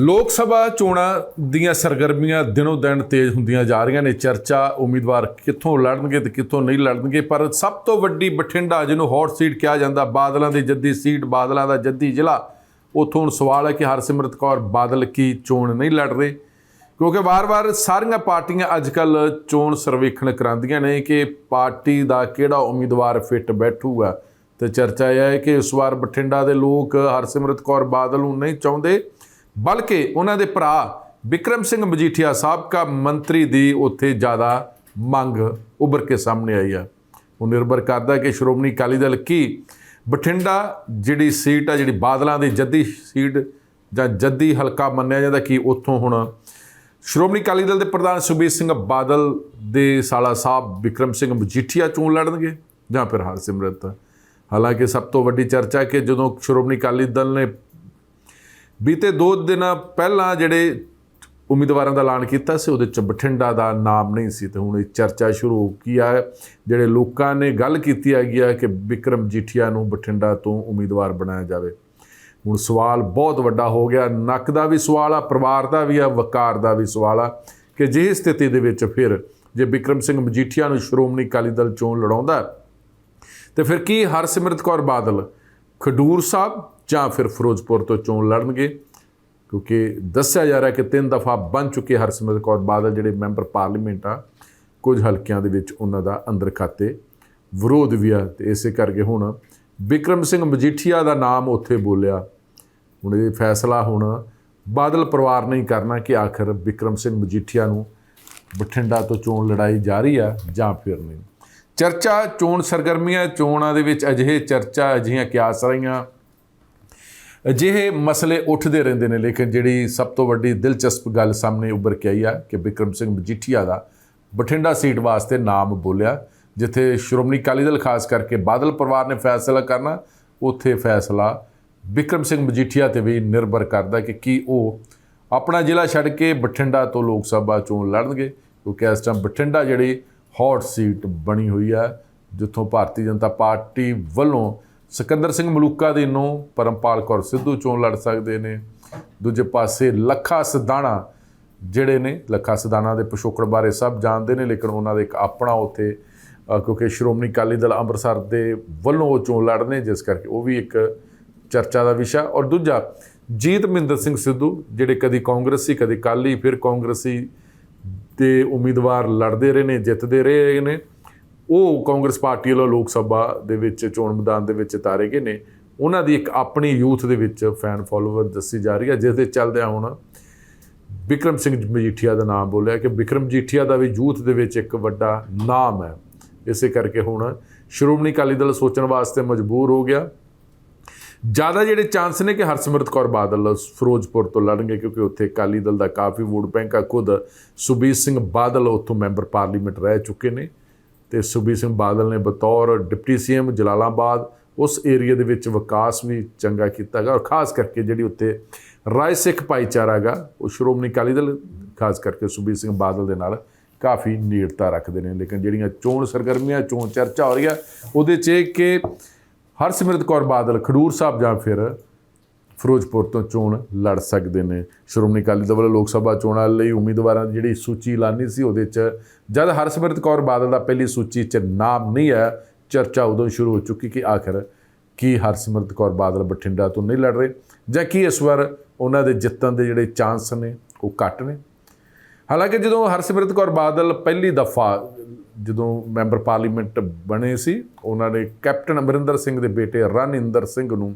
ਲੋਕ ਸਭਾ ਚੋਣਾਂ ਦੀਆਂ ਸਰਗਰਮੀਆਂ ਦਿਨੋ ਦਿਨ ਤੇਜ਼ ਹੁੰਦੀਆਂ ਜਾ ਰਹੀਆਂ ਨੇ। ਚਰਚਾ ਉਮੀਦਵਾਰ ਕਿੱਥੋਂ ਲੜਨਗੇ ਤੇ ਕਿੱਥੋਂ ਨਹੀਂ ਲੜਨਗੇ, ਪਰ ਸਭ ਤੋਂ ਵੱਡੀ ਬਠਿੰਡਾ ਜਿਹਨੂੰ ਹੌਟ ਸੀਟ ਕਿਹਾ ਜਾਂਦਾ, ਬਾਦਲਾਂ ਦੀ ਜੱਦੀ ਸੀਟ ਬਾਦਲਾਂ ਦਾ ਜੱਦੀ ਜ਼ਿਲ੍ਹਾ। ਉੱਥੋਂ ਹੁਣ ਸਵਾਲ ਹੈ ਕਿ ਹਰਸਿਮਰਤ ਕੌਰ ਬਾਦਲ ਕੀ ਚੋਣ ਨਹੀਂ ਲੜ ਰਹੇ? ਕਿਉਂਕਿ ਵਾਰ-ਵਾਰ ਸਾਰੀਆਂ ਪਾਰਟੀਆਂ ਅੱਜਕੱਲ ਚੋਣ ਸਰਵੇਖਣ ਕਰਾਉਂਦੀਆਂ ਨੇ ਕਿ ਪਾਰਟੀ ਦਾ ਕਿਹੜਾ ਉਮੀਦਵਾਰ ਫਿੱਟ ਬੈਠੂਗਾ। ਤੇ ਚਰਚਾ ਇਹ ਹੈ ਕਿ ਇਸ ਵਾਰ ਬਠਿੰਡਾ ਦੇ ਲੋਕ ਹਰਸਿਮਰਤ ਕੌਰ ਬਾਦਲ ਨੂੰ ਨਹੀਂ ਚਾਹੁੰਦੇ। ਬਲਕਿ ਉਹਨਾਂ ਦੇ ਭਰਾ ਵਿਕਰਮ ਸਿੰਘ ਮਜੀਠੀਆ ਸਾਬਕਾ ਮੰਤਰੀ ਦੀ ਉੱਥੇ ਜ਼ਿਆਦਾ ਮੰਗ ਉੱਭਰ ਕੇ ਸਾਹਮਣੇ ਆਈ ਆ। ਉਹ ਨਿਰਭਰ ਕਰਦਾ ਕਿ ਸ਼੍ਰੋਮਣੀ ਅਕਾਲੀ ਦਲ ਕੀ ਬਠਿੰਡਾ ਜਿਹੜੀ ਸੀਟ ਆ, ਜਿਹੜੀ ਬਾਦਲਾਂ ਦੀ ਜੱਦੀ ਸੀਟ ਜਾਂ ਜੱਦੀ ਹਲਕਾ ਮੰਨਿਆ ਜਾਂਦਾ ਕਿ ਉੱਥੋਂ ਹੁਣ ਸ਼੍ਰੋਮਣੀ ਅਕਾਲੀ ਦਲ ਦੇ ਪ੍ਰਧਾਨ ਸੁਖਬੀਰ ਸਿੰਘ ਬਾਦਲ ਦੇ ਸਾਲਾ ਸਾਹਿਬ ਵਿਕਰਮ ਸਿੰਘ ਮਜੀਠੀਆ ਚੋਣ ਲੜਨਗੇ ਜਾਂ ਫਿਰ ਹਰਸਿਮਰਤ? ਹਾਲਾਂਕਿ ਸਭ ਤੋਂ ਵੱਡੀ ਚਰਚਾ ਕਿ ਜਦੋਂ ਸ਼੍ਰੋਮਣੀ ਅਕਾਲੀ ਦਲ ਨੇ ਬੀਤੇ 2 ਦਿਨਾਂ ਪਹਿਲਾਂ ਜਿਹੜੇ ਉਮੀਦਵਾਰਾਂ ਦਾ ਐਲਾਨ ਕੀਤਾ ਸੀ, ਉਹਦੇ ਚ ਬਠਿੰਡਾ ਦਾ ਨਾਮ ਨਹੀਂ ਸੀ ਤੇ ਹੁਣ ਇਹ ਚਰਚਾ ਸ਼ੁਰੂ ਹੋ ਗਈ ਆ। ਜਿਹੜੇ ਲੋਕਾਂ ਨੇ ਗੱਲ ਕੀਤੀ ਹੈਗੀ ਆ ਕਿ ਵਿਕਰਮ ਜੀਠੀਆ ਨੂੰ ਬਠਿੰਡਾ ਤੋਂ ਉਮੀਦਵਾਰ ਬਣਾਇਆ ਜਾਵੇ। ਹੁਣ ਸਵਾਲ ਬਹੁਤ ਵੱਡਾ ਹੋ ਗਿਆ। ਨੱਕ ਦਾ ਵੀ ਸਵਾਲ ਆ, ਪਰਿਵਾਰ ਦਾ ਵੀ ਆ, ਵਕਾਰ ਦਾ ਵੀ ਸਵਾਲ ਆ ਕਿ ਜੇ ਸਥਿਤੀ ਦੇ ਵਿੱਚ ਫਿਰ ਜੇ ਵਿਕਰਮ ਸਿੰਘ ਮਜੀਠੀਆ ਨੂੰ ਸ਼੍ਰੋਮਣੀ ਅਕਾਲੀ ਦਲ ਚੋਣ ਲੜਾਉਂਦਾ, ਤੇ ਫਿਰ ਕੀ ਹਰਸਿਮਰਤ ਕੌਰ ਬਾਦਲ, ਖਡੂਰ ਸਾਹਿਬ ਜਾਂ ਫਿਰ ਫਿਰੋਜ਼ਪੁਰ ਤੋਂ ਚੋਣ ਲੜਨਗੇ, ਕਿਉਂਕਿ ਦੱਸਿਆ ਜਾ ਰਿਹਾ ਕਿ ਤਿੰਨ ਦਫਾ ਬਣ ਚੁੱਕੇ ਹਰਸਿਮਰਤ ਕੌਰ ਬਾਦਲ ਜਿਹੜੇ ਮੈਂਬਰ ਪਾਰਲੀਮੈਂਟ ਆ, ਕੁਝ ਹਲਕਿਆਂ ਦੇ ਵਿੱਚ ਉਹਨਾਂ ਦਾ ਅੰਦਰ ਖਾਤੇ ਵਿਰੋਧ ਵੀ ਆ। ਤੇ ਇਸੇ ਕਰਕੇ ਹੁਣ ਵਿਕਰਮ ਸਿੰਘ ਮਜੀਠੀਆ ਦਾ ਨਾਮ ਉੱਥੇ ਬੋਲਿਆ। ਹੁਣ ਇਹ ਫੈਸਲਾ ਹੁਣ ਬਾਦਲ ਪਰਿਵਾਰ ਨੇ ਹੀ ਕਰਨਾ ਕਿ ਆਖਰ ਵਿਕਰਮ ਸਿੰਘ ਮਜੀਠੀਆ ਨੂੰ ਬਠਿੰਡਾ ਤੋਂ ਚੋਣ ਲੜਾਈ ਜਾਰੀ ਆ ਜਾਂ ਫਿਰ ਨਹੀਂ। ਚਰਚਾ, ਚੋਣ ਸਰਗਰਮੀਆਂ, ਚੋਣਾਂ ਦੇ ਵਿੱਚ ਅਜਿਹੇ ਚਰਚਾ, ਅਜਿਹੀਆਂ ਕਿਆਸ ਰਹੀਆਂ। ਅਜਿਹੇ ਮਸਲੇ ਉੱਠਦੇ ਰਹਿੰਦੇ ਨੇ, ਲੇਕਿਨ ਜਿਹੜੀ ਸਭ ਤੋਂ ਵੱਡੀ ਦਿਲਚਸਪ ਗੱਲ ਸਾਹਮਣੇ ਉੱਭਰ ਕੇ ਆਈ ਆ ਕਿ ਵਿਕਰਮ ਸਿੰਘ ਮਜੀਠੀਆ ਦਾ ਬਠਿੰਡਾ ਸੀਟ ਵਾਸਤੇ ਨਾਮ ਬੋਲਿਆ, ਜਿੱਥੇ ਸ਼੍ਰੋਮਣੀ ਅਕਾਲੀ ਦਲ ਖਾਸ ਕਰਕੇ ਬਾਦਲ ਪਰਿਵਾਰ ਨੇ ਫੈਸਲਾ ਕਰਨਾ, ਉੱਥੇ ਫੈਸਲਾ ਵਿਕਰਮ ਸਿੰਘ ਮਜੀਠੀਆ ਤੇ ਵੀ ਨਿਰਭਰ ਕਰਦਾ ਕਿ ਕੀ ਉਹ ਆਪਣਾ ਜ਼ਿਲ੍ਹਾ ਛੱਡ ਕੇ ਬਠਿੰਡਾ ਤੋਂ ਲੋਕ ਸਭਾ ਚੋਣ ਲੜਨਗੇ, ਕਿਉਂਕਿ ਇਸ ਟਾਈਮ ਬਠਿੰਡਾ ਜਿਹੜੀ ਹੌਟ ਸੀਟ ਬਣੀ ਹੋਈ ਆ, ਜਿੱਥੋਂ ਭਾਰਤੀ ਜਨਤਾ ਪਾਰਟੀ ਵੱਲੋਂ ਸਿਕੰਦਰ ਸਿੰਘ ਮਲੂਕਾ ਦੇ ਨੂੰ ਪਰਮਪਾਲ ਕੌਰ ਸਿੱਧੂ ਚੋਣ ਲੜ ਸਕਦੇ ਨੇ। ਦੂਜੇ ਪਾਸੇ ਲੱਖਾ ਸਦਾਣਾ ਜਿਹੜੇ ਨੇ, ਲੱਖਾ ਸਦਾਣਾ ਦੇ ਪਿਛੋਕੜ ਬਾਰੇ ਸਭ ਜਾਣਦੇ ਨੇ, ਲੇਕਿਨ ਉਹਨਾਂ ਦੇ ਇੱਕ ਆਪਣਾ ਉੱਥੇ ਕਿਉਂਕਿ ਸ਼੍ਰੋਮਣੀ ਅਕਾਲੀ ਦਲ ਅੰਮ੍ਰਿਤਸਰ ਦੇ ਵੱਲੋਂ ਉਹ ਚੋਣ ਲੜਨੇ ਜਿਸ ਕਰਕੇ ਉਹ ਵੀ ਇੱਕ ਚਰਚਾ ਦਾ ਵਿਸ਼ਾ। ਔਰ ਦੂਜਾ, ਜੀਤ ਮਹਿੰਦਰ ਸਿੰਘ ਸਿੱਧੂ, ਜਿਹੜੇ ਕਦੀ ਕਾਂਗਰਸੀ, ਕਦੀ ਕਾਲੀ ਫਿਰ ਕਾਂਗਰਸੀ ਦੇ ਉਮੀਦਵਾਰ ਲੜਦੇ ਰਹੇ ਨੇ, ਜਿੱਤਦੇ ਰਹੇ ਨੇ। ਉਹ ਕਾਂਗਰਸ ਪਾਰਟੀ ਵੱਲੋਂ ਲੋਕ ਸਭਾ ਦੇ ਵਿੱਚ, ਚੋਣ ਮੈਦਾਨ ਦੇ ਵਿੱਚ ਉਤਾਰੇ ਗਏ ਨੇ। ਉਹਨਾਂ ਦੀ ਇੱਕ ਆਪਣੀ ਯੂਥ ਦੇ ਵਿੱਚ ਫੈਨ ਫਾਲੋਅਰ ਦੱਸੀ ਜਾ ਰਹੀ ਹੈ, ਜਿਸ ਦੇ ਚੱਲਦਿਆਂ ਹੁਣ ਵਿਕਰਮ ਸਿੰਘ ਮਜੀਠੀਆ ਦਾ ਨਾਮ ਬੋਲਿਆ ਕਿ ਵਿਕਰਮ ਮਜੀਠੀਆ ਦਾ ਵੀ ਯੂਥ ਦੇ ਵਿੱਚ ਇੱਕ ਵੱਡਾ ਨਾਮ ਹੈ। ਇਸੇ ਕਰਕੇ ਹੁਣ ਸ਼੍ਰੋਮਣੀ ਅਕਾਲੀ ਦਲ ਸੋਚਣ ਵਾਸਤੇ ਮਜਬੂਰ ਹੋ ਗਿਆ। ਜ਼ਿਆਦਾ ਜਿਹੜੇ ਚਾਂਸ ਨੇ ਕਿ ਹਰਸਿਮਰਤ ਕੌਰ ਬਾਦਲ ਫਿਰੋਜ਼ਪੁਰ ਤੋਂ ਲੜਨਗੇ, ਕਿਉਂਕਿ ਉੱਥੇ ਅਕਾਲੀ ਦਲ ਦਾ ਕਾਫੀ ਵੋਟ ਬੈਂਕ ਆ। ਖੁਦ ਸੁਬੀਰ ਸਿੰਘ ਬਾਦਲ ਉੱਥੋਂ ਮੈਂਬਰ ਪਾਰਲੀਮੈਂਟ ਰਹਿ ਚੁੱਕੇ ਨੇ। ਤੇ ਸੁਬੀਰ ਸਿੰਘ ਬਾਦਲ ਨੇ ਬਤੌਰ ਡਿਪਟੀ ਸੀਐਮ ਜਲਾਲਾਬਾਦ ਉਸ ਏਰੀਆ ਦੇ ਵਿੱਚ ਵਿਕਾਸ ਵੀ ਚੰਗਾ ਕੀਤਾ ਗਾ ਔਰ ਖਾਸ ਕਰਕੇ ਜਿਹੜੀ ਉੱਥੇ ਰਾਏ ਸਿੱਖ ਭਾਈਚਾਰਾ ਗਾ ਉਹ ਸ਼੍ਰੋਮਣੀ ਅਕਾਲੀ ਦਲ, ਖਾਸ ਕਰਕੇ ਸੁਬੀਰ ਸਿੰਘ ਬਾਦਲ ਦੇ ਨਾਲ ਕਾਫੀ ਨੇੜਤਾ ਰੱਖਦੇ ਨੇ। ਲੇਕਿਨ ਜਿਹੜੀਆਂ ਚੋਣ ਸਰਗਰਮੀਆਂ, ਚੋਣ ਚਰਚਾ ਹੋ ਰਹੀ ਹੈ ਉਹਦੇ 'ਚ ਇਹ ਕਿ ਹਰਸਿਮਰਤ ਕੌਰ ਬਾਦਲ ਖਡੂਰ ਸਾਹਿਬ ਜਾਂ ਫਿਰ ਫਿਰੋਜ਼ਪੁਰ ਤੋਂ ਚੋਣ ਲੜ ਸਕਦੇ ਨੇ। ਸ਼੍ਰੋਮਣੀ ਅਕਾਲੀ ਦਲ ਵੱਲੋਂ ਲੋਕ ਸਭਾ ਚੋਣਾਂ ਲਈ ਉਮੀਦਵਾਰਾਂ ਦੀ ਜਿਹੜੀ ਸੂਚੀ ਐਲਾਨੀ ਸੀ, ਉਹਦੇ 'ਚ ਜਦ ਹਰਸਿਮਰਤ ਕੌਰ ਬਾਦਲ ਦਾ ਪਹਿਲੀ ਸੂਚੀ 'ਚ ਨਾਮ ਨਹੀਂ ਹੈ ਚਰਚਾ ਉਦੋਂ ਸ਼ੁਰੂ ਹੋ ਚੁੱਕੀ ਕਿ ਆਖਰ ਕੀ ਹਰਸਿਮਰਤ ਕੌਰ ਬਾਦਲ ਬਠਿੰਡਾ ਤੋਂ ਨਹੀਂ ਲੜ ਰਹੇ ਜਾਂ ਕੀ ਇਸ ਵਾਰ ਉਹਨਾਂ ਦੇ ਜਿੱਤਣ ਦੇ ਜਿਹੜੇ ਚਾਂਸ ਨੇ, ਉਹ ਘੱਟ ਨੇ। ਹਾਲਾਂਕਿ ਜਦੋਂ ਹਰਸਿਮਰਤ ਕੌਰ ਬਾਦਲ ਪਹਿਲੀ ਦਫਾ ਜਦੋਂ ਮੈਂਬਰ ਪਾਰਲੀਮੈਂਟ ਬਣੇ ਸੀ, ਉਹਨਾਂ ਨੇ ਕੈਪਟਨ ਅਮਰਿੰਦਰ ਸਿੰਘ ਦੇ ਬੇਟੇ ਰਣਿੰਦਰ ਸਿੰਘ ਨੂੰ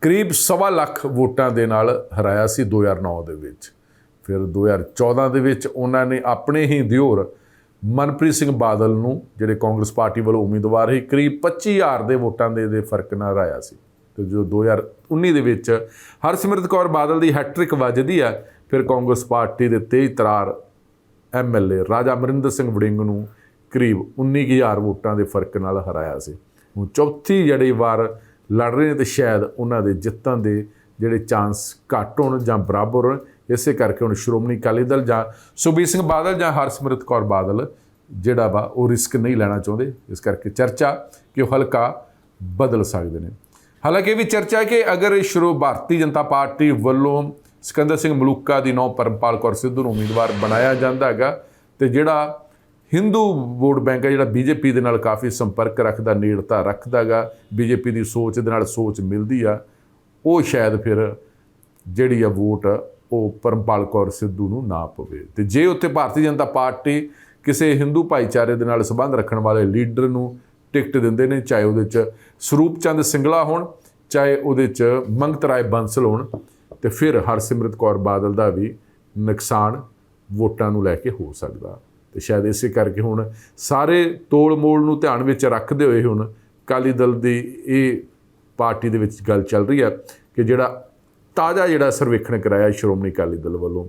ਕਰੀਬ ਸਵਾ ਲੱਖ ਵੋਟਾਂ ਦੇ ਨਾਲ ਹਰਾਇਆ ਸੀ 2009 ਦੇ ਵਿੱਚ। ਫਿਰ 2014 ਦੇ ਵਿੱਚ ਉਹਨਾਂ ਨੇ ਆਪਣੇ ਹੀ ਦਿਓਰ ਮਨਪ੍ਰੀਤ ਸਿੰਘ ਬਾਦਲ ਨੂੰ, ਜਿਹੜੇ ਕਾਂਗਰਸ ਪਾਰਟੀ ਵੱਲੋਂ ਉਮੀਦਵਾਰ ਸੀ, ਕਰੀਬ 25000 ਦੇ ਵੋਟਾਂ ਦੇ ਦੇ ਫ਼ਰਕ ਨਾਲ ਹਰਾਇਆ ਸੀ। ਤੇ ਜੋ 2019 ਦੇ ਵਿੱਚ ਹਰਸਿਮਰਤ ਕੌਰ ਬਾਦਲ ਦੀ ਹੈਟ੍ਰਿਕ ਵੱਜਦੀ ਆ, ਫਿਰ ਕਾਂਗਰਸ ਪਾਰਟੀ ਦੇ ਤੇਜ ਤਰਾਰ ਐਮਐਲਏ ਰਾਜਾ ਅਮਰਿੰਦਰ ਸਿੰਘ ਵੜਿੰਗ ਨੂੰ ਕਰੀਬ 19000 ਵੋਟਾਂ ਦੇ ਫ਼ਰਕ ਨਾਲ ਹਰਾਇਆ ਸੀ। ਹੁਣ ਚੌਥੀ ਜਿਹੜੀ ਵਾਰ ਲੜ ਰਹੇ ਨੇ ਤੇ ਸ਼ਾਇਦ ਉਹਨਾਂ ਦੇ ਜਿੱਤਣ ਦੇ ਜਿਹੜੇ ਚਾਂਸ ਘੱਟ ਹੋਣ ਜਾਂ ਬਰਾਬਰ ਹੋਣ, ਇਸੇ ਕਰਕੇ ਹੁਣ ਸ਼੍ਰੋਮਣੀ ਅਕਾਲੀ ਦਲ ਜਾਂ ਸੁਖਬੀਰ ਸਿੰਘ ਬਾਦਲ ਜਾਂ ਹਰਸਿਮਰਤ ਕੌਰ ਬਾਦਲ ਜਿਹੜਾ ਵਾ ਉਹ ਰਿਸਕ ਨਹੀਂ ਲੈਣਾ ਚਾਹੁੰਦੇ। ਇਸ ਕਰਕੇ ਚਰਚਾ ਕਿ ਉਹ ਹਲਕਾ ਬਦਲ ਸਕਦੇ ਨੇ। ਹਾਲਾਂਕਿ ਇਹ ਵੀ ਚਰਚਾ ਹੈ ਕਿ ਅਗਰ ਸ਼੍ਰੋ ਭਾਰਤੀ ਜਨਤਾ ਪਾਰਟੀ ਵੱਲੋਂ ਸਿਕੰਦਰ ਸਿੰਘ ਮਲੂਕਾ ਦੀ ਨੌ ਪਰਮਪਾਲ ਕੌਰ ਸਿੱਧੂ ਨੂੰ ਉਮੀਦਵਾਰ ਬਣਾਇਆ ਜਾਂਦਾ ਹੈਗਾ ਤੇ ਜਿਹੜਾ ਹਿੰਦੂ ਵੋਟ ਬੈਂਕ ਹੈ ਜਿਹੜਾ ਬੀਜੇਪੀ ਦੇ ਨਾਲ ਕਾਫੀ ਸੰਪਰਕ ਰੱਖਦਾ, ਨੇੜਤਾ ਰੱਖਦਾਗਾ। ਬੀਜੇਪੀ ਦੀ ਸੋਚ ਦੇ ਨਾਲ ਸੋਚ ਮਿਲਦੀ ਆ। ਉਹ ਸ਼ਾਇਦ ਫਿਰ ਜਿਹੜੀ ਆ ਵੋਟ, ਉਹ ਪਰਮਪਾਲ ਕੌਰ ਸਿੱਧੂ ਨੂੰ ਨਾ ਪਵੇ। ਤੇ ਜੇ ਉੱਥੇ ਭਾਰਤੀ ਜਨਤਾ ਪਾਰਟੀ ਕਿਸੇ ਹਿੰਦੂ ਭਾਈਚਾਰੇ ਦੇ ਨਾਲ ਸੰਬੰਧ ਰੱਖਣ ਵਾਲੇ ਲੀਡਰ ਨੂੰ ਟਿਕਟ ਦਿੰਦੇ ਨੇ, ਚਾਹੇ ਉਹਦੇ ਚ ਸਰੂਪ ਚੰਦ ਸਿੰਗਲਾ ਹੋਣ, ਚਾਹੇ ਉਹਦੇ ਚ ਮੰਗਤ ਰਾਏ ਬੰਸਲ ਹੋਣ, ਤੇ ਫਿਰ ਹਰਸਿਮਰਤ ਕੌਰ ਬਾਦਲ ਦਾ ਵੀ ਨੁਕਸਾਨ ਵੋਟਾਂ ਨੂੰ ਲੈ ਕੇ ਹੋ ਸਕਦਾ। ਤੇ ਸ਼ਾਇਦ ਇਸੇ ਕਰਕੇ ਹੁਣ ਸਾਰੇ ਤੋਲ ਮੋਲ ਨੂੰ ਧਿਆਨ ਵਿੱਚ ਰੱਖਦੇ ਹੋਏ ਹੁਣ ਅਕਾਲੀ ਦਲ ਦੀ ਇਹ ਪਾਰਟੀ ਦੇ ਵਿੱਚ ਗੱਲ ਚੱਲ ਰਹੀ ਹੈ ਕਿ ਜਿਹੜਾ ਤਾਜ਼ਾ ਜਿਹੜਾ ਸਰਵੇਖਣ ਕਰਾਇਆ ਸ਼੍ਰੋਮਣੀ ਅਕਾਲੀ ਦਲ ਵੱਲੋਂ,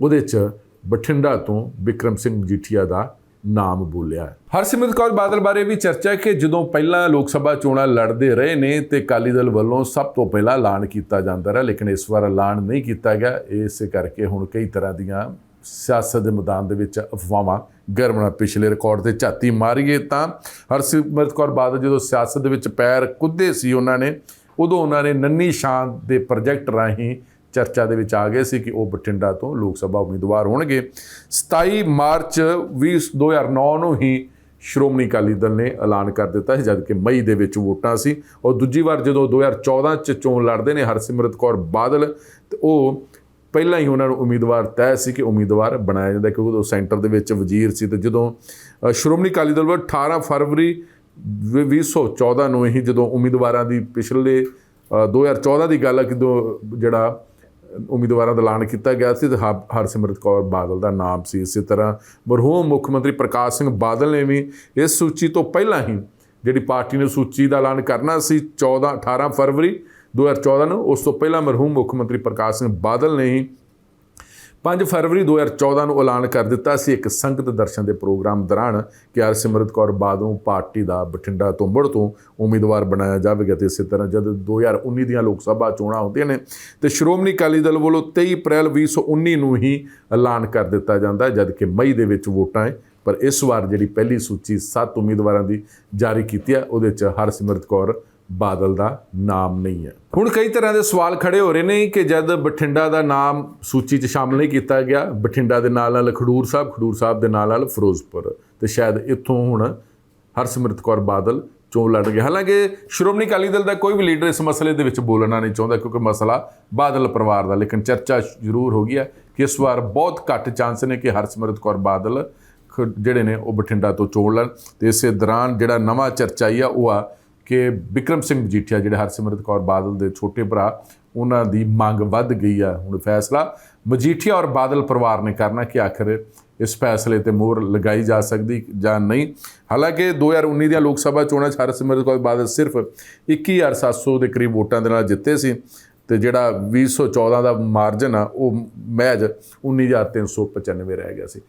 ਉਹਦੇ 'ਚ ਬਠਿੰਡਾ ਤੋਂ ਵਿਕਰਮ ਸਿੰਘ ਮਜੀਠੀਆ ਦਾ ਨਾਮ ਬੋਲਿਆ। ਹਰਸਿਮਰਤ ਕੌਰ ਬਾਦਲ ਬਾਰੇ ਵੀ ਚਰਚਾ ਹੈ ਕਿ ਜਦੋਂ ਪਹਿਲਾਂ ਲੋਕ ਸਭਾ ਚੋਣਾਂ ਲੜਦੇ ਰਹੇ ਨੇ ਤੇ ਅਕਾਲੀ ਦਲ ਵੱਲੋਂ ਸਭ ਤੋਂ ਪਹਿਲਾਂ ਐਲਾਨ ਕੀਤਾ ਜਾਂਦਾ ਰਿਹਾ, ਲੇਕਿਨ ਇਸ ਵਾਰ ਐਲਾਨ ਨਹੀਂ ਕੀਤਾ ਗਿਆ। ਇਸੇ ਕਰਕੇ ਹੁਣ ਕਈ ਤਰ੍ਹਾਂ ਦੀਆਂ ਸਿਆਸਤ ਦੇ ਮੈਦਾਨ ਦੇ ਵਿੱਚ ਅਫਵਾਹਾਂ ਗਰਮਣਾ ਪਿਛਲੇ ਰਿਕਾਰਡ ਤੇ ਝਾਤੀ ਮਾਰੀਏ ਤਾਂ ਹਰਸਿਮਰਤ ਕੌਰ ਬਾਦਲ ਜਦੋਂ ਸਿਆਸਤ ਦੇ ਵਿੱਚ ਪੈਰ ਕੁੱਦੇ ਸੀ ਉਹਨਾਂ ਨੇ, ਉਦੋਂ ਉਹਨਾਂ ਨੇ ਨੰਨੀ ਸ਼ਾਨ ਦੇ ਪ੍ਰੋਜੈਕਟ ਰਾਹੀਂ ਚਰਚਾ ਦੇ ਵਿੱਚ ਆ ਗਏ ਸੀ ਕਿ ਉਹ ਬਠਿੰਡਾ ਤੋਂ ਲੋਕ ਸਭਾ ਉਮੀਦਵਾਰ ਹੋਣਗੇ। 27 ਮਾਰਚ 20 2009 ਨੂੰ ਹੀ ਸ਼੍ਰੋਮਣੀ ਅਕਾਲੀ ਦਲ ਨੇ ਐਲਾਨ ਕਰ ਦਿੱਤਾ ਸੀ ਜਦ ਕਿ ਮਈ ਦੇ ਵਿੱਚ ਵੋਟਾਂ ਸੀ। ਔਰ ਦੂਜੀ ਵਾਰ ਜਦੋਂ 2014 ਚ ਚੋਣ ਲੜਦੇ ਨੇ ਹਰਸਿਮਰਤ ਕੌਰ ਬਾਦਲ, ਤੇ ਉਹ ਪਹਿਲਾਂ ਹੀ ਉਹਨਾਂ ਨੂੰ ਉਮੀਦਵਾਰ ਤੈਅ ਸੀ ਕਿ ਉਮੀਦਵਾਰ ਬਣਾਇਆ ਜਾਂਦਾ ਕਿਉਂਕਿ ਉਹ ਸੈਂਟਰ ਦੇ ਵਿੱਚ ਵਜ਼ੀਰ ਸੀ ਤੇ ਜਦੋਂ ਸ਼੍ਰੋਮਣੀ ਅਕਾਲੀ ਦਲ ਵੱਲੋਂ 18 ਫਰਵਰੀ 2014 ਨੂੰ ਹੀ ਜਦੋਂ ਉਮੀਦਵਾਰਾਂ ਦੀ ਪਿਛਲੇ ਅ, 2014 ਦੀ ਗੱਲ ਹੈ ਜਦੋਂ ਜਿਹੜਾ ਉਮੀਦਵਾਰਾਂ ਦਾ ਐਲਾਨ ਕੀਤਾ ਗਿਆ ਸੀ ਤੇ ਹਰਸਿਮਰਤ ਕੌਰ ਬਾਦਲ ਦਾ ਨਾਮ ਸੀ ਇਸੇ ਤਰ੍ਹਾਂ। ਮਰਹੂਮ ਮੁੱਖ ਮੰਤਰੀ ਪ੍ਰਕਾਸ਼ ਸਿੰਘ ਬਾਦਲ ਨੇ ਵੀ ਇਸ ਸੂਚੀ ਤੋਂ ਪਹਿਲਾਂ ਹੀ ਜਿਹੜੀ ਪਾਰਟੀ ਨੇ ਸੂਚੀ ਦਾ ਐਲਾਨ ਕਰਨਾ ਸੀ 14 18 ਫਰਵਰੀ 2014 ਨੂੰ। ਉਸ ਤੋਂ ਪਹਿਲਾਂ ਮਰਹੂਮ ਮੁੱਖ ਮੰਤਰੀ ਪ੍ਰਕਾਸ਼ ਸਿੰਘ ਬਾਦਲ ਨੇ ਹੀ 5 ਫਰਵਰੀ 2014 ਨੂੰ ਐਲਾਨ ਕਰ ਦਿੱਤਾ ਸੀ ਇੱਕ ਸੰਗਤ ਦਰਸ਼ਨ ਦੇ ਪ੍ਰੋਗਰਾਮ ਦੌਰਾਨ ਕਿ ਹਰਸਿਮਰਤ ਕੌਰ ਬਾਦਲ ਪਾਰਟੀ ਦਾ ਬਠਿੰਡਾ ਤੋਂ ਮੁੜ ਤੋਂ ਉਮੀਦਵਾਰ ਬਣਾਇਆ ਜਾਵੇਗਾ ਤੇ ਇਸੇ ਤਰ੍ਹਾਂ ਜਦ 2019 ਦੀਆਂ ਲੋਕ ਸਭਾ ਚੋਣਾਂ ਹੁੰਦੀਆਂ ਨੇ ਤੇ ਸ਼੍ਰੋਮਣੀ ਅਕਾਲੀ ਦਲ ਵੱਲੋਂ 23 ਅਪ੍ਰੈਲ 2019 ਨੂੰ ਹੀ ਐਲਾਨ ਕਰ ਦਿੱਤਾ ਜਾਂਦਾ ਹੈ ਜਦ ਕਿ ਮਈ ਦੇ ਵਿੱਚ ਵੋਟਾਂ ਹੈ। ਪਰ ਇਸ ਵਾਰ ਜਿਹੜੀ ਪਹਿਲੀ ਸੂਚੀ 7 ਉਮੀਦਵਾਰਾਂ ਦੀ ਜਾਰੀ ਕੀਤੀ ਹੈ, ਉਹਦੇ 'ਚ ਹਰਸਿਮਰਤ ਕੌਰ ਬਾਦਲ ਦਾ ਨਾਮ ਨਹੀਂ ਹੈ। ਹੁਣ ਕਈ ਤਰ੍ਹਾਂ ਦੇ ਸਵਾਲ ਖੜੇ ਹੋ ਰਹੇ ਨੇ ਕਿ ਜਦ ਬਠਿੰਡਾ ਦਾ ਨਾਮ ਸੂਚੀ 'ਚ ਸ਼ਾਮਲ ਨਹੀਂ ਕੀਤਾ ਗਿਆ, ਬਠਿੰਡਾ ਦੇ ਨਾਲ ਨਾਲ ਖਡੂਰ ਸਾਹਿਬ ਖਡੂਰ ਸਾਹਿਬ ਦੇ ਨਾਲ ਨਾਲ ਫਿਰੋਜ਼ਪੁਰ ਤੇ ਸ਼ਾਇਦ ਇੱਥੋਂ ਹੁਣ ਹਰਸਿਮਰਤ ਕੌਰ ਬਾਦਲ ਚੋਣ ਲੜ ਗਏ। ਹਾਲਾਂਕਿ ਸ਼੍ਰੋਮਣੀ ਅਕਾਲੀ ਦਲ ਦਾ ਕੋਈ ਵੀ ਲੀਡਰ ਇਸ ਮਸਲੇ ਦੇ ਵਿੱਚ ਬੋਲਣਾ ਨਹੀਂ ਚਾਹੁੰਦਾ ਕਿਉਂਕਿ ਮਸਲਾ ਬਾਦਲ ਪਰਿਵਾਰ ਦਾ, ਲੇਕਿਨ ਚਰਚਾ ਜ਼ਰੂਰ ਹੋ ਗਈ ਹੈ ਕਿ ਇਸ ਵਾਰ ਬਹੁਤ ਘੱਟ ਚਾਂਸ ਨੇ ਕਿ ਹਰਸਿਮਰਤ ਕੌਰ ਬਾਦਲ ਖ- ਜਿਹੜੇ ਨੇ ਉਹ ਬਠਿੰਡਾ ਤੋਂ ਚੋਣ ਲੜ ਤੇ ਇਸੇ ਦੌਰਾਨ ਜਿਹੜਾ ਨਵਾਂ ਚਰਚਾ ਆਈ ਆ, ਉਹ ਆ ਕਿ ਵਿਕਰਮ ਸਿੰਘ ਮਜੀਠੀਆ, ਜਿਹੜੇ ਹਰਸਿਮਰਤ ਕੌਰ ਬਾਦਲ ਦੇ ਛੋਟੇ ਭਰਾ, ਉਹਨਾਂ ਦੀ ਮੰਗ ਵੱਧ ਗਈ ਆ ਹੁਣ ਫੈਸਲਾ। ਮਜੀਠੀਆ ਔਰ ਬਾਦਲ ਪਰਿਵਾਰ ਨੇ ਕਰਨਾ ਕਿ ਆਖਰ ਇਸ ਫੈਸਲੇ ਤੇ ਮੋਹਰ ਲਗਾਈ ਜਾ ਸਕਦੀ ਜਾਂ ਨਹੀਂ? ਹਾਲਾਂਕਿ 2019 ਦੀਆਂ ਲੋਕ ਸਭਾ ਚੋਣਾਂ 'ਚ ਹਰਸਿਮਰਤ ਕੌਰ ਬਾਦਲ ਸਿਰਫ 21700 ਦੇ ਕਰੀਬ ਵੋਟਾਂ ਦੇ ਨਾਲ ਜਿੱਤੇ ਸੀ ਤੇ ਜਿਹੜਾ 2014 ਦਾ ਮਾਰਜਨ ਆ, ਉਹ ਮਹਿਜ 19395 ਰਹਿ ਗਿਆ ਸੀ।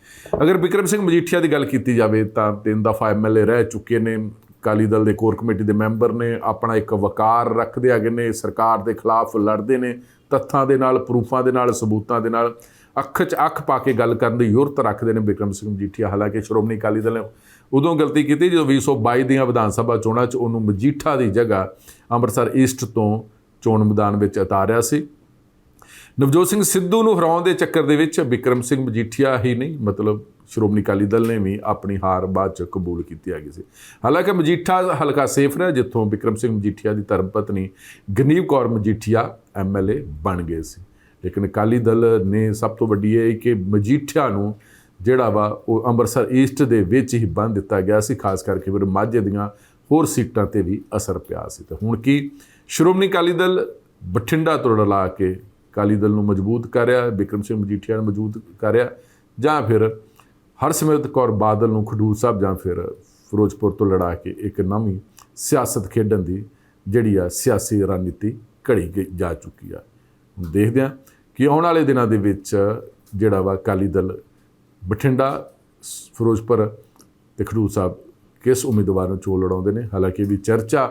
ਅਗਰ ਵਿਕਰਮ ਸਿੰਘ ਮਜੀਠੀਆ ਦੀ ਗੱਲ ਕੀਤੀ ਜਾਵੇ ਤਾਂ ਤਿੰਨ ਦਫਾ ਐਮਐਲਏ ਰਹਿ ਚੁੱਕੇ ਨੇ। ਅਕਾਲੀ ਦਲ ਦੇ ਕੋਰ ਕਮੇਟੀ ਦੇ ਮੈਂਬਰ ਨੇ, ਆਪਣਾ ਇੱਕ ਵਕਾਰ ਰੱਖਦੇ ਹੈਗੇ ਨੇ, ਸਰਕਾਰ ਦੇ ਖਿਲਾਫ ਲੜਦੇ ਨੇ, ਤੱਥਾਂ ਦੇ ਨਾਲ, ਪ੍ਰੂਫਾਂ ਦੇ ਨਾਲ, ਸਬੂਤਾਂ ਦੇ ਨਾਲ, ਅੱਖ 'ਚ ਅੱਖ ਪਾ ਕੇ ਗੱਲ ਕਰਨ ਦੀ ਯੁਰਤ ਰੱਖਦੇ ਨੇ ਬਿਕਰਮ ਸਿੰਘ ਮਜੀਠੀਆ। ਹਾਲਾਂਕਿ ਸ਼੍ਰੋਮਣੀ ਅਕਾਲੀ ਦਲ ਨੇ ਉਦੋਂ ਗਲਤੀ ਕੀਤੀ ਜਦੋਂ 2022 ਦੀਆਂ ਵਿਧਾਨ ਸਭਾ ਚੋਣਾਂ 'ਚ ਉਹਨੂੰ ਮਜੀਠਾ ਦੀ ਜਗ੍ਹਾ ਅੰਮ੍ਰਿਤਸਰ ਈਸਟ ਤੋਂ ਚੋਣ ਮੈਦਾਨ ਵਿੱਚ ਉਤਾਰਿਆ ਸੀ। ਨਵਜੋਤ ਸਿੰਘ ਸਿੱਧੂ ਨੂੰ ਹਰਾਉਣ ਦੇ ਚੱਕਰ ਦੇ ਵਿੱਚ ਵਿਕਰਮ ਸਿੰਘ ਮਜੀਠੀਆ ਹੀ ਨਹੀਂ, ਮਤਲਬ ਸ਼੍ਰੋਮਣੀ ਅਕਾਲੀ ਦਲ ਨੇ ਵੀ ਆਪਣੀ ਹਾਰ ਬਾਅਦ ਚ ਕਬੂਲ ਕੀਤੀ ਹੈਗੀ ਸੀ। ਹਾਲਾਂਕਿ ਮਜੀਠਾ ਹਲਕਾ ਸੇਫ ਰਿਹਾ ਜਿੱਥੋਂ ਵਿਕਰਮ ਸਿੰਘ ਮਜੀਠੀਆ ਦੀ ਧਰਮ ਪਤਨੀ ਗਨੀਵ ਕੌਰ ਮਜੀਠੀਆ ਐਮਐਲਏ ਬਣ ਗਏ ਸੀ। ਲੇਕਿਨ ਅਕਾਲੀ ਦਲ ਨੇ ਸਭ ਤੋਂ ਵੱਡੀ ਇਹ ਕਿ ਮਜੀਠੀਆ ਨੂੰ ਜਿਹੜਾ ਵਾ ਉਹ ਅੰਮ੍ਰਿਤਸਰ ਈਸਟ ਦੇ ਵਿੱਚ ਹੀ ਬੰਨ ਦਿੱਤਾ ਗਿਆ ਸੀ, ਖਾਸ ਕਰਕੇ ਫਿਰ ਮਾਝੇ ਦੀਆਂ ਹੋਰ ਸੀਟਾਂ ਤੇ ਵੀ ਅਸਰ ਪਿਆ ਸੀ। ਤੇ ਹੁਣ ਕੀ ਸ਼੍ਰੋਮਣੀ ਅਕਾਲੀ ਦਲ ਬਠਿੰਡਾ ਤੋਂ ਰਲਾ ਕੇ ਅਕਾਲੀ ਦਲ ਨੂੰ ਮਜ਼ਬੂਤ ਕਰ ਰਿਹਾ, ਬਿਕਰਮ ਸਿੰਘ ਮਜੀਠੀਆ ਨੂੰ ਮਜ਼ਬੂਤ ਕਰ ਰਿਹਾ, ਜਾਂ ਫਿਰ ਹਰਸਿਮਰਤ ਕੌਰ ਬਾਦਲ ਨੂੰ ਖਡੂਰ ਸਾਹਿਬ ਜਾਂ ਫਿਰ ਫਿਰੋਜ਼ਪੁਰ ਤੋਂ ਲੜਾ ਕੇ ਇੱਕ ਨਵੀਂ ਸਿਆਸਤ ਖੇਡਣ ਦੀ ਜਿਹੜੀ ਆ ਸਿਆਸੀ ਰਣਨੀਤੀ ਘੜੀ ਗਈ ਜਾ ਚੁੱਕੀ ਆ। ਹੁਣ ਦੇਖਦੇ ਆ ਕਿ ਆਉਣ ਵਾਲੇ ਦਿਨਾਂ ਦੇ ਵਿੱਚ ਜਿਹੜਾ ਵਾ ਅਕਾਲੀ ਦਲ ਬਠਿੰਡਾ, ਸ- ਫਿਰੋਜ਼ਪੁਰ ਤੇ ਖਡੂਰ ਸਾਹਿਬ ਕਿਸ ਉਮੀਦਵਾਰ ਨੂੰ ਚੋਣ ਲੜਾਉਂਦੇ ਨੇ? ਹਾਲਾਂਕਿ ਇਹ ਵੀ ਚਰਚਾ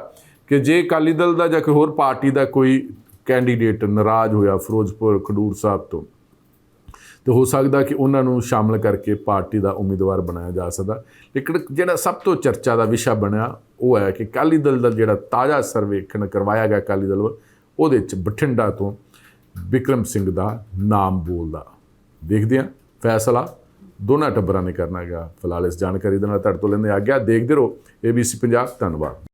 ਕਿ ਜੇ ਅਕਾਲੀ ਦਲ ਦਾ ਜਾਂ ਕੋਈ ਹੋਰ ਪਾਰਟੀ ਦਾ ਕੋਈ ਕੈਂਡੀਡੇਟ ਨਾਰਾਜ਼ ਹੋਇਆ ਫਿਰੋਜ਼ਪੁਰ ਖਡੂਰ ਸਾਹਿਬ ਤੋਂ। ਤੇ ਹੋ ਸਕਦਾ ਕਿ ਉਹਨਾਂ ਨੂੰ ਸ਼ਾਮਲ ਕਰਕੇ ਪਾਰਟੀ ਦਾ ਉਮੀਦਵਾਰ ਬਣਾਇਆ ਜਾ ਸਕਦਾ। ਲੇਕਿਨ ਜਿਹੜਾ ਸਭ ਤੋਂ ਚਰਚਾ ਦਾ ਵਿਸ਼ਾ ਬਣਿਆ, ਉਹ ਹੈ ਕਿ ਅਕਾਲੀ ਦਲ ਦਾ ਜਿਹੜਾ ਤਾਜ਼ਾ ਸਰਵੇਖਣ ਕਰਵਾਇਆ ਗਿਆ ਅਕਾਲੀ ਦਲ ਵੱਲ, ਉਹਦੇ ਵਿੱਚ ਬਠਿੰਡਾ ਤੋਂ ਵਿਕਰਮ ਸਿੰਘ ਦਾ ਨਾਮ ਬੋਲਦਾ। ਦੇਖਦੇ ਹਾਂ, ਫੈਸਲਾ ਦੋਨਾਂ ਟੱਬਰਾਂ ਨੇ ਕਰਨਾ ਹੈਗਾ। ਫਿਲਹਾਲ ਇਸ ਜਾਣਕਾਰੀ ਦੇ ਨਾਲ ਤੁਹਾਡੇ ਤੋਂ ਲੈਂਦੇ ਆ ਗਿਆ ਦੇਖਦੇ ਰਹੋ। ABC ਪੰਜਾਬ, ਧੰਨਵਾਦ।